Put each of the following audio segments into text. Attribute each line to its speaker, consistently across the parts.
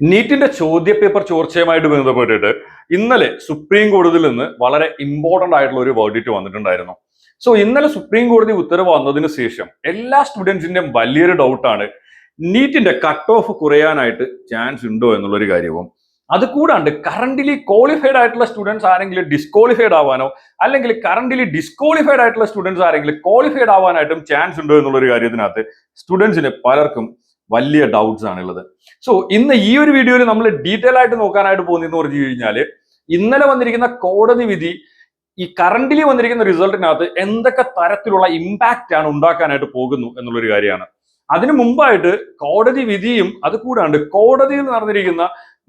Speaker 1: നീറ്റിന്റെ ചോദ്യപേപ്പർ ചോർച്ചയുമായിട്ട് ബന്ധപ്പെട്ടിട്ട് ഇന്നലെ സുപ്രീം കോടതിയിൽ നിന്ന് വളരെ ഇമ്പോർട്ടന്റ് ആയിട്ടുള്ള ഒരു വേർഡിറ്റ് വന്നിട്ടുണ്ടായിരുന്നു. സോ ഇന്നലെ സുപ്രീം കോടതി ഉത്തരവ് വന്നതിന് ശേഷം എല്ലാ സ്റ്റുഡൻസിന്റെയും വലിയൊരു ഡൗട്ടാണ് നീറ്റിന്റെ കട്ട് ഓഫ് കുറയാനായിട്ട് ചാൻസ് ഉണ്ടോ എന്നുള്ളൊരു കാര്യവും. അത് കൂടാണ്ട് കറന്റിലി ക്വാളിഫൈഡ് ആയിട്ടുള്ള സ്റ്റുഡൻസ് ആരെങ്കിലും ഡിസ്ക്വാളിഫൈഡ് ആവാനോ അല്ലെങ്കിൽ കറന്റിലി ഡിസ്ക്വാളിഫൈഡ് ആയിട്ടുള്ള സ്റ്റുഡൻസ് ആരെങ്കിലും ക്വാളിഫൈഡ് ആവാനായിട്ടും ചാൻസ് ഉണ്ടോ എന്നുള്ളൊരു കാര്യത്തിനകത്ത് സ്റ്റുഡൻസിന് പലർക്കും വലിയ ഡൗട്ട്സ് ആണുള്ളത്. സോ ഇന്ന് ഈ ഒരു വീഡിയോയിൽ നമ്മൾ ഡീറ്റെയിൽ ആയിട്ട് നോക്കാനായിട്ട് പോകുന്നതെന്ന് പറഞ്ഞു കഴിഞ്ഞാൽ ഇന്നലെ വന്നിരിക്കുന്ന കോടതി വിധി ഈ കറന്റിലി വന്നിരിക്കുന്ന റിസൾട്ടിനകത്ത് എന്തൊക്കെ തരത്തിലുള്ള ഇമ്പാക്റ്റ് ആണ് ഉണ്ടാക്കാനായിട്ട് പോകുന്നു എന്നുള്ളൊരു കാര്യമാണ്. അതിനു മുമ്പായിട്ട് കോടതി വിധിയും അത് കൂടാണ്ട് കോടതിയിൽ നടന്നിരിക്കുന്ന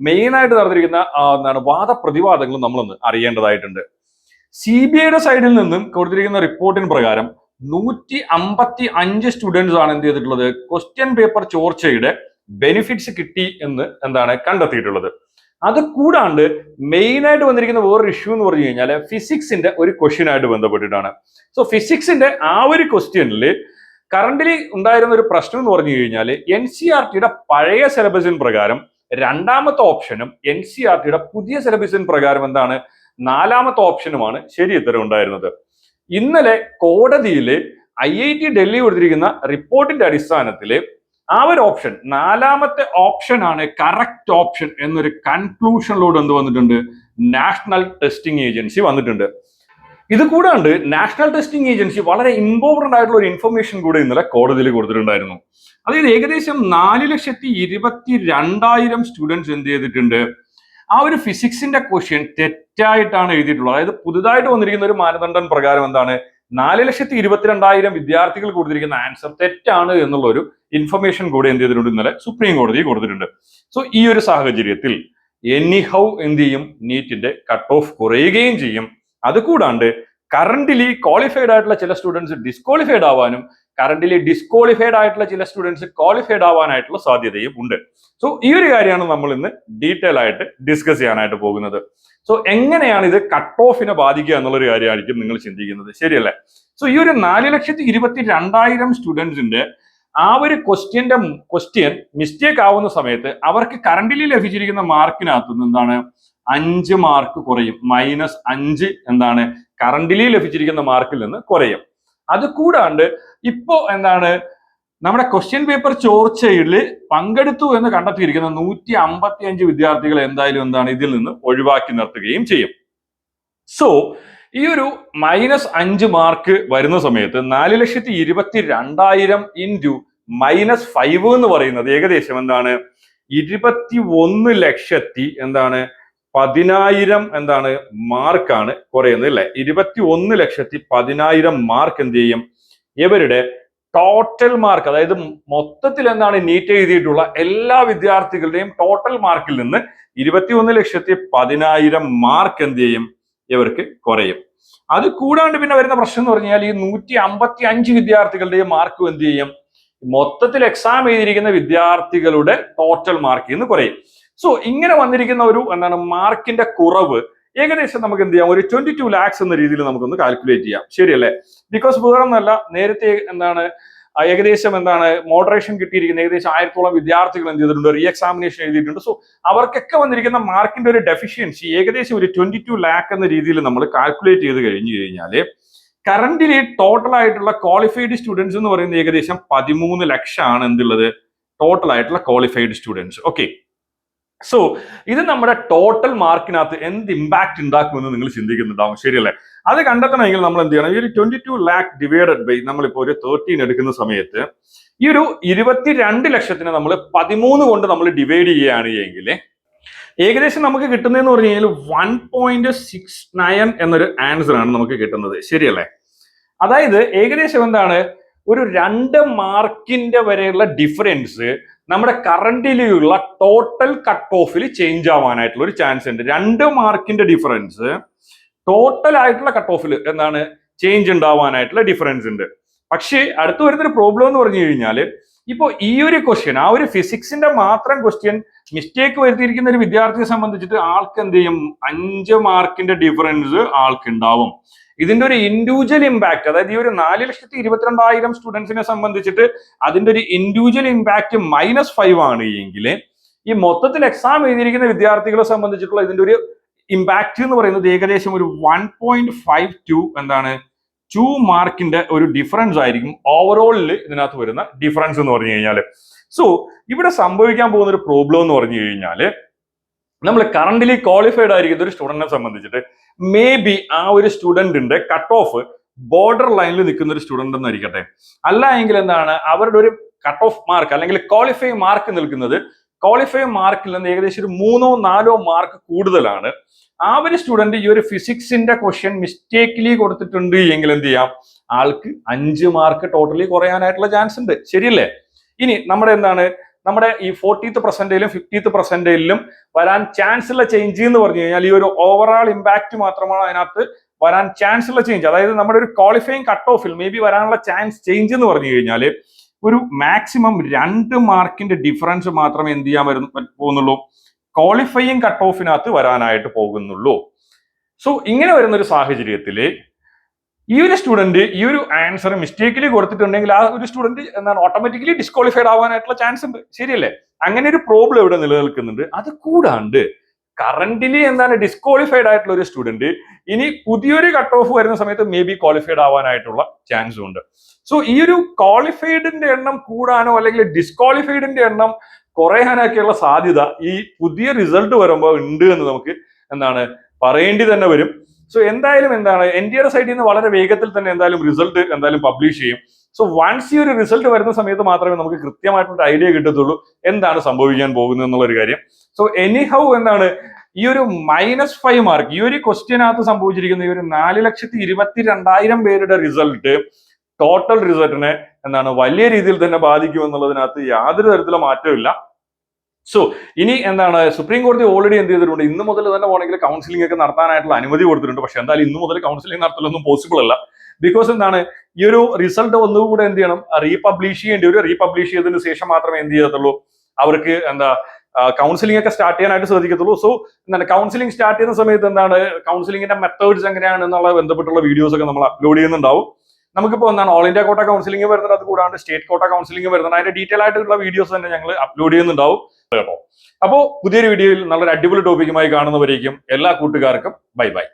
Speaker 1: മെയിൻ ആയിട്ട് നടന്നിരിക്കുന്ന എന്താണ് വാദപ്രതിവാദങ്ങളും നമ്മളൊന്ന് അറിയേണ്ടതായിട്ടുണ്ട്. സി ബി ഐയുടെ സൈഡിൽ നിന്നും കൊടുത്തിരിക്കുന്ന റിപ്പോർട്ടിന് പ്രകാരം നൂറ്റി അമ്പത്തി അഞ്ച് സ്റ്റുഡൻസ് ആണ് എന്ത് ചെയ്തിട്ടുള്ളത്? ക്വസ്റ്റ്യൻ പേപ്പർ ചോർച്ചയുടെ ബെനിഫിറ്റ്സ് കിട്ടി എന്ന് എന്താണ് കണ്ടെത്തിയിട്ടുള്ളത്. അത് കൂടാണ്ട് മെയിൻ ആയിട്ട് വന്നിരിക്കുന്ന വേറൊരു ഇഷ്യൂ എന്ന് പറഞ്ഞു കഴിഞ്ഞാൽ ഫിസിക്സിന്റെ ഒരു ക്വസ്റ്റ്യൻ ആയിട്ട് ബന്ധപ്പെട്ടിട്ടാണ്. സോ ഫിസിക്സിന്റെ ആ ഒരു ക്വസ്റ്റ്യനിൽ കറന്റിലി ഉണ്ടായിരുന്ന ഒരു പ്രശ്നം എന്ന് പറഞ്ഞു കഴിഞ്ഞാൽ എൻ സി ആർ ടിയുടെ പഴയ സിലബസിന് പ്രകാരം രണ്ടാമത്തെ ഓപ്ഷനും എൻ സി ആർ ടിയുടെ പുതിയ സിലബസിന് പ്രകാരം എന്താണ്? നാലാമത്തെ ഓപ്ഷനുമാണ് ശരി ഉത്തരം ഉണ്ടായിരുന്നത്. ഇന്നലെ കോടതിയിൽ ഐ ഐ ടി ഡൽഹി കൊടുത്തിരിക്കുന്ന റിപ്പോർട്ടിന്റെ അടിസ്ഥാനത്തിൽ ആ ഒരു ഓപ്ഷൻ നാലാമത്തെ ഓപ്ഷൻ ആണ് കറക്റ്റ് ഓപ്ഷൻ എന്നൊരു കൺക്ലൂഷനിലൂടെ എന്ത് വന്നിട്ടുണ്ട്? നാഷണൽ ടെസ്റ്റിംഗ് ഏജൻസി വന്നിട്ടുണ്ട്. ഇത് കൂടാണ്ട് നാഷണൽ ടെസ്റ്റിംഗ് ഏജൻസി വളരെ ഇമ്പോർട്ടന്റ് ആയിട്ടുള്ള ഒരു ഇൻഫർമേഷൻ കൂടെ ഇന്നലെ കോടതിയിൽ കൊടുത്തിട്ടുണ്ടായിരുന്നു. അതായത് ഏകദേശം നാല് ലക്ഷത്തി ഇരുപത്തി രണ്ടായിരം സ്റ്റുഡൻസ് എന്ത് ചെയ്തിട്ടുണ്ട്? ആ ഒരു ഫിസിക്സിന്റെ ക്വസ്റ്റ്യൻ തെറ്റായിട്ടാണ് എഴുതിയിട്ടുള്ളത്. അതായത് പുതുതായിട്ട് വന്നിരിക്കുന്ന ഒരു മാനദണ്ഡം പ്രകാരം എന്താണ്? നാല് ലക്ഷത്തി ഇരുപത്തിരണ്ടായിരം വിദ്യാർത്ഥികൾ കൊടുത്തിരിക്കുന്ന ആൻസർ തെറ്റാണ് എന്നുള്ള ഒരു ഇൻഫർമേഷൻ കൂടെ എന്ത് ചെയ്തിട്ടുണ്ട് ഇന്നലെ സുപ്രീം കോടതി കൊടുത്തിട്ടുണ്ട്. സോ ഈ ഒരു സാഹചര്യത്തിൽ എനിഹൗ എന്ത് ചെയ്യും? നീറ്റിന്റെ കട്ട് ഓഫ് കുറയുകയും ചെയ്യും. അത് കൂടാണ്ട് കറന്റിലി ക്വാളിഫൈഡ് ആയിട്ടുള്ള ചില സ്റ്റുഡൻസ് ഡിസ്ക്വാളിഫൈഡ് ആവാനും കറന്റിലി ഡിസ്ക്വാളിഫൈഡ് ആയിട്ടുള്ള ചില സ്റ്റുഡൻസ് ക്വാളിഫൈഡ് ആവാനായിട്ടുള്ള സാധ്യതയും ഉണ്ട്. സോ ഈ ഒരു കാര്യമാണ് നമ്മൾ ഇന്ന് ഡീറ്റെയിൽ ആയിട്ട് ഡിസ്കസ് ചെയ്യാനായിട്ട് പോകുന്നത്. സോ എങ്ങനെയാണ് ഇത് കട്ട് ഓഫിനെ ബാധിക്കുക എന്നുള്ളൊരു കാര്യമായിരിക്കും നിങ്ങൾ ചിന്തിക്കുന്നത്. ശരിയല്ലേ? സോ ഈ ഒരു നാല് ലക്ഷത്തി ഇരുപത്തി രണ്ടായിരം സ്റ്റുഡൻസിന്റെ ആ ഒരു ക്വസ്റ്റ്യന്റെ ക്വസ്റ്റ്യൻ മിസ്റ്റേക്ക് ആവുന്ന സമയത്ത് അവർക്ക് കറണ്ടിലി ലഭിച്ചിരിക്കുന്ന മാർക്കിനകത്ത് നിന്ന് എന്താണ്? അഞ്ച് മാർക്ക് കുറയും. മൈനസ് അഞ്ച് എന്താണ്? കറന്റിലി ലഭിച്ചിരിക്കുന്ന മാർക്കിൽ നിന്ന് കുറയും. അത് കൂടാണ്ട് ഇപ്പോ എന്താണ് നമ്മുടെ ക്വസ്റ്റ്യൻ പേപ്പർ ചോർച്ചയിൽ പങ്കെടുത്തു എന്ന് കണ്ടെത്തിയിരിക്കുന്ന നൂറ്റി അമ്പത്തി അഞ്ച് വിദ്യാർത്ഥികൾ എന്തായാലും എന്താണ് ഇതിൽ നിന്ന് ഒഴിവാക്കി നിർത്തുകയും ചെയ്യും. സോ ഈ ഒരു മൈനസ് അഞ്ച് മാർക്ക് വരുന്ന സമയത്ത് നാല് ലക്ഷത്തി ഇരുപത്തി രണ്ടായിരം ഇന്റു മൈനസ് ഫൈവ് എന്ന് പറയുന്നത് ഏകദേശം എന്താണ് ഇരുപത്തി ഒന്ന് ലക്ഷത്തി എന്താണ് പതിനായിരം എന്താണ് മാർക്കാണ് കുറയുന്നത് അല്ലെ? ഇരുപത്തി ഒന്ന് ലക്ഷത്തി പതിനായിരം മാർക്ക് എന്ത് ചെയ്യും? ഇവരുടെ ടോട്ടൽ മാർക്ക് അതായത് മൊത്തത്തിൽ എന്താണ് നീറ്റ് എഴുതിയിട്ടുള്ള എല്ലാ വിദ്യാർത്ഥികളുടെയും ടോട്ടൽ മാർക്കിൽ നിന്ന് ഇരുപത്തി ഒന്ന് ലക്ഷത്തി പതിനായിരം മാർക്ക് എന്ത് ചെയ്യും? ഇവർക്ക് കുറയും. അത് കൂടാണ്ട് പിന്നെ വരുന്ന പ്രശ്നം എന്ന് പറഞ്ഞാൽ ഈ നൂറ്റി അമ്പത്തി അഞ്ച് വിദ്യാർത്ഥികളുടെയും മാർക്ക് എന്ത് ചെയ്യും? മൊത്തത്തിൽ എക്സാം എഴുതിയിരിക്കുന്ന വിദ്യാർത്ഥികളുടെ ടോട്ടൽ മാർക്കിൽ നിന്ന് കുറയും. സോ ഇങ്ങനെ വന്നിരിക്കുന്ന ഒരു എന്താണ് മാർക്കിന്റെ കുറവ് ഏകദേശം നമുക്ക് എന്ത് ചെയ്യാം? ഒരു ട്വന്റി ടു ലാക്സ് എന്ന രീതിയിൽ നമുക്കൊന്ന് കാൽക്കുലേറ്റ് ചെയ്യാം. ശരിയല്ലേ? ബിക്കോസ് വേറെ ഒന്നല്ല നേരത്തെ എന്താണ് ഏകദേശം എന്താണ് മോഡറേഷൻ കിട്ടിയിരിക്കുന്ന ഏകദേശം ആയിരത്തോളം വിദ്യാർത്ഥികൾ എന്ത് ചെയ്തിട്ടുണ്ട്? റീ എക്സാമിനേഷൻ എഴുതിയിട്ടുണ്ട്. സോ അവർക്കൊക്കെ വന്നിരിക്കുന്ന മാർക്കിന്റെ ഒരു ഡെഫിഷ്യൻസി ഏകദേശം ഒരു ട്വന്റി ടു ലാക്ക് എന്ന രീതിയിൽ നമ്മൾ കാൽക്കുലേറ്റ് ചെയ്ത് കഴിഞ്ഞു കഴിഞ്ഞാൽ കറന്റിലി ടോട്ടൽ ആയിട്ടുള്ള ക്വാളിഫൈഡ് സ്റ്റുഡൻസ് എന്ന് പറയുന്നത് ഏകദേശം പതിമൂന്ന് ലക്ഷമാണ് എന്തുള്ളത്? ടോട്ടൽ ആയിട്ടുള്ള ക്വാളിഫൈഡ് സ്റ്റുഡൻസ് ഓക്കെ സോ ഇത് നമ്മുടെ ടോട്ടൽ മാർക്കിനകത്ത് എന്ത് ഇമ്പാക്ട് ഉണ്ടാക്കുമെന്ന് നിങ്ങൾ ചിന്തിക്കുന്നുണ്ടാവും. ശരിയല്ലേ? അത് കണ്ടെത്തണമെങ്കിൽ നമ്മൾ എന്ത് ചെയ്യണം? ഈ ഒരു twenty two lakh divided by നമ്മളിപ്പോൾ ഒരു തേർട്ടീൻ എടുക്കുന്ന സമയത്ത് ഈ ഒരു ഇരുപത്തിരണ്ട് ലക്ഷത്തിന് നമ്മൾ പതിമൂന്ന് കൊണ്ട് നമ്മൾ ഡിവൈഡ് ചെയ്യുകയാണ് എങ്കിൽ ഏകദേശം നമുക്ക് കിട്ടുന്നതെന്ന് പറഞ്ഞു കഴിഞ്ഞാൽ വൺ പോയിന്റ് സിക്സ് നയൻ എന്നൊരു ആൻസർ ആണ് നമുക്ക് കിട്ടുന്നത്. ശരിയല്ലേ? അതായത് ഏകദേശം എന്താണ്? ഒരു രണ്ട് മാർക്കിന്റെ വരെയുള്ള ഡിഫറൻസ് നമ്മുടെ കറണ്ടിലുള്ള ടോട്ടൽ കട്ട് ഓഫിൽ ചേഞ്ച് ആവാനായിട്ടുള്ള ഒരു ചാൻസ് ഉണ്ട്. രണ്ട് മാർക്കിന്റെ ഡിഫറൻസ് ടോട്ടൽ ആയിട്ടുള്ള കട്ട് ഓഫിൽ എന്താണ്? ചേഞ്ച് ഉണ്ടാവാനായിട്ടുള്ള ഡിഫറൻസ് ഉണ്ട്. പക്ഷേ അടുത്ത് വരുന്നൊരു പ്രോബ്ലം എന്ന് പറഞ്ഞു കഴിഞ്ഞാൽ ഇപ്പോൾ ഈ ഒരു ക്വസ്റ്റ്യൻ ആ ഒരു ഫിസിക്സിന്റെ മാത്രം ക്വസ്റ്റ്യൻ മിസ്റ്റേക്ക് വരുത്തിയിരിക്കുന്ന ഒരു വിദ്യാർത്ഥിയെ സംബന്ധിച്ചിട്ട് ആൾക്ക് എന്ത് ചെയ്യും? അഞ്ച് മാർക്കിന്റെ ഡിഫറൻസ് ആൾക്ക് ഉണ്ടാവും. ഇതിന്റെ ഒരു ഇൻഡിവിജ്വൽ ഇമ്പാക്ട് അതായത് ഈ ഒരു നാല് ലക്ഷത്തി ഇരുപത്തിരണ്ടായിരം സ്റ്റുഡൻസിനെ സംബന്ധിച്ചിട്ട് അതിന്റെ ഒരു ഇൻഡിവിജ്വൽ ഇമ്പാക്ട് മൈനസ് ഫൈവ് ആണ് എങ്കിൽ ഈ മൊത്തത്തിൽ എക്സാം എഴുതിയിരിക്കുന്ന വിദ്യാർത്ഥികളെ സംബന്ധിച്ചിട്ടുള്ള ഇതിന്റെ ഒരു ഇമ്പാക്ട് എന്ന് പറയുന്നത് ഏകദേശം ഒരു വൺ പോയിന്റ് ഫൈവ് ടു എന്താണ്? ടു മാർക്കിന്റെ ഒരു ഡിഫറൻസ് ആയിരിക്കും ഓവറോളിൽ ഇതിനകത്ത് വരുന്ന ഡിഫറൻസ് എന്ന് പറഞ്ഞു കഴിഞ്ഞാൽ സോ ഇവിടെ സംഭവിക്കാൻ പോകുന്ന ഒരു പ്രോബ്ലം എന്ന് പറഞ്ഞു കഴിഞ്ഞാൽ നമ്മൾ കറന്റ്ലി ക്വാളിഫൈഡ് ആയിരിക്കുന്ന ഒരു സ്റ്റുഡന്റിനെ സംബന്ധിച്ചിട്ട് മേ ബി ആ ഒരു സ്റ്റുഡന്റിന്റെ കട്ട് ഓഫ് ബോർഡർ ലൈനിൽ നിൽക്കുന്ന ഒരു സ്റ്റുഡന്റ് എന്നായിരിക്കട്ടെ. അല്ല എങ്കിൽ എന്താണ് അവരുടെ ഒരു കട്ട് ഓഫ് മാർക്ക് അല്ലെങ്കിൽ ക്വാളിഫൈ മാർക്ക് നിൽക്കുന്നത് ക്വാളിഫൈ മാർക്കിൽ നിന്ന് ഏകദേശം ഒരു മൂന്നോ നാലോ മാർക്ക് കൂടുതലാണ്. ആ ഒരു സ്റ്റുഡന്റ് ഈ ഒരു ഫിസിക്സിന്റെ ക്വസ്റ്റ്യൻ മിസ്റ്റേക്കിലി കൊടുത്തിട്ടുണ്ട് എങ്കിൽ എന്ത് ചെയ്യാം? ആൾക്ക് അഞ്ച് മാർക്ക് ടോട്ടലി കുറയാനായിട്ടുള്ള ചാൻസ് ഉണ്ട്. ശരിയല്ലേ? ഇനി നമ്മുടെ എന്താണ് നമ്മുടെ ഈ ഫോർട്ടീത്ത് പെർസെന്റേജിലും ഫിഫ്റ്റീത്ത് പെർസെന്റേജിലും വരാൻ ചാൻസ് ഉള്ള ചേഞ്ച് എന്ന് പറഞ്ഞു കഴിഞ്ഞാൽ ഈ ഒരു ഓവറാൾ ഇമ്പാക്ട് മാത്രമാണ് അതിനകത്ത് വരാൻ ചാൻസ് ഉള്ള ചേഞ്ച് അതായത് നമ്മുടെ ഒരു ക്വാളിഫയിങ് കട്ട് ഓഫിൽ മേ ബി വരാനുള്ള ചാൻസ് ചേഞ്ച് എന്ന് പറഞ്ഞു കഴിഞ്ഞാൽ ഒരു മാക്സിമം രണ്ട് മാർക്കിന്റെ ഡിഫറൻസ് മാത്രമേ എന്ത് ചെയ്യാൻ വരുന്നു പോകുന്നുള്ളൂ. ക്വാളിഫയിങ് കട്ട് ഓഫിനകത്ത് വരാനായിട്ട് പോകുന്നുള്ളൂ. സോ ഇങ്ങനെ വരുന്ന ഒരു സാഹചര്യത്തിൽ ഈ ഒരു സ്റ്റുഡന്റ് ഈ ഒരു ആൻസർ മിസ്റ്റേക്കിൽ കൊടുത്തിട്ടുണ്ടെങ്കിൽ ആ ഒരു സ്റ്റുഡന്റ് എന്താണ് ഓട്ടോമാറ്റിക്കലി ഡിസ്ക്വാളിഫൈഡ് ആവാനായിട്ടുള്ള ചാൻസ് ഉണ്ട്. ശരിയല്ലേ? അങ്ങനെ ഒരു പ്രോബ്ലം ഇവിടെ നിലനിൽക്കുന്നുണ്ട്. അത് കൂടാണ്ട് കറന്റിലി എന്താണ് ഡിസ്ക്വാളിഫൈഡ് ആയിട്ടുള്ള ഒരു സ്റ്റുഡന്റ് ഇനി പുതിയൊരു കട്ട് ഓഫ് വരുന്ന സമയത്ത് മേ ബി ക്വാളിഫൈഡ് ആവാനായിട്ടുള്ള ചാൻസും ഉണ്ട്. സോ ഈ ഒരു ക്വാളിഫൈഡിന്റെ എണ്ണം കൂടാനോ അല്ലെങ്കിൽ ഡിസ്ക്വാളിഫൈഡിന്റെ എണ്ണം കുറയാനൊക്കെയുള്ള സാധ്യത ഈ പുതിയ റിസൾട്ട് വരുമ്പോൾ ഉണ്ട് എന്ന് നമുക്ക് എന്താണ് പറയേണ്ടി തന്നെ വരും. സോ എന്തായാലും എന്താണ് എൻ ഡി എയുടെ സൈഡിൽ നിന്ന് വളരെ വേഗത്തിൽ തന്നെ എന്തായാലും റിസൾട്ട് എന്തായാലും പബ്ലിഷ് ചെയ്യും. സോ വൺസ് ഈ ഒരു റിസൾട്ട് വരുന്ന സമയത്ത് മാത്രമേ നമുക്ക് കൃത്യമായിട്ടുള്ള ഐഡിയ കിട്ടത്തുള്ളൂ എന്താണ് സംഭവിക്കാൻ പോകുന്നത് എന്നുള്ള ഒരു കാര്യം. സോ എനിഹൗ എന്താണ് ഈ ഒരു മൈനസ് ഫൈവ് മാർക്ക് ഈ ഒരു ക്വസ്റ്റ്യനകത്ത് സംഭവിച്ചിരിക്കുന്ന ഈ ഒരു നാല് ലക്ഷത്തി ഇരുപത്തി രണ്ടായിരം പേരുടെ റിസൾട്ട് ടോട്ടൽ റിസൾട്ടിനെ എന്താണ് വലിയ രീതിയിൽ തന്നെ ബാധിക്കും എന്നുള്ളതിനകത്ത് യാതൊരു തരത്തിലുള്ള മാറ്റമില്ല സോ ഇനി എന്താണ്? സുപ്രീം കോടതി ഓൾറെഡി എന്ത് ചെയ്തിട്ടുണ്ട്? ഇന്ന് മുതൽ തന്നെ പോകണമെങ്കിൽ കൗൺസിലിംഗ് ഒക്കെ നടത്താനായിട്ടുള്ള അനുമതി കൊടുത്തിട്ടുണ്ട്. പക്ഷെ എന്തായാലും ഇന്ന് മുതൽ കൗൺസിലിംഗ് നടത്തലൊന്നും പോസിബിൾ അല്ല. ബിക്കോസ് എന്താണ്? ഈ ഒരു റിസൾട്ട് ഒന്നുകൂടെ എന്ത് ചെയ്യണം? റീപബ്ലിഷ് ചെയ്യേണ്ടി വരും. റീപബ്ലിഷ് ചെയ്തതിന് ശേഷം മാത്രമേ എന്ത് ചെയ്യത്തുള്ളൂ? അവർക്ക് എന്താ കൗൺസിലിംഗ് ഒക്കെ സ്റ്റാർട്ട് ചെയ്യാനായിട്ട് ശ്രദ്ധിക്കത്തുള്ളൂ. സോ എന്താണ്? കൗൺസിലിംഗ് സ്റ്റാർട്ട് ചെയ്യുന്ന സമയത്ത് എന്താണ്? കൗൺസിലിംഗിന്റെ മെത്തേഡ്സ് എങ്ങനെയാണ് എന്നുള്ള ബന്ധപ്പെട്ടുള്ള വീഡിയോസ് ഒക്കെ നമ്മൾ അപ്ലോഡ് ചെയ്യുന്നുണ്ടാവും. നമുക്കിപ്പോൾ എന്താണ്? ഓൾ ഇന്ത്യ കോട്ട കൗൺസിലിംഗ് വരുന്നത് അത് കൂടാണ്ട് സ്റ്റേറ്റ് കോട്ട കൗൺസിലിംഗ് വരുന്നുണ്ട്. അതിന്റെ ഡീറ്റെയിൽ ആയിട്ടുള്ള വീഡിയോസ് തന്നെ ഞങ്ങൾ അപ്ലോഡ് ചെയ്യുന്നുണ്ടാവും. കേട്ടോ? അപ്പോൾ പുതിയൊരു വീഡിയോയിൽ നല്ലൊരു അടിപൊളി ടോപ്പിക്കുമായി കാണുന്നവരേക്കും എല്ലാ കൂട്ടുകാർക്കും ബൈ ബൈ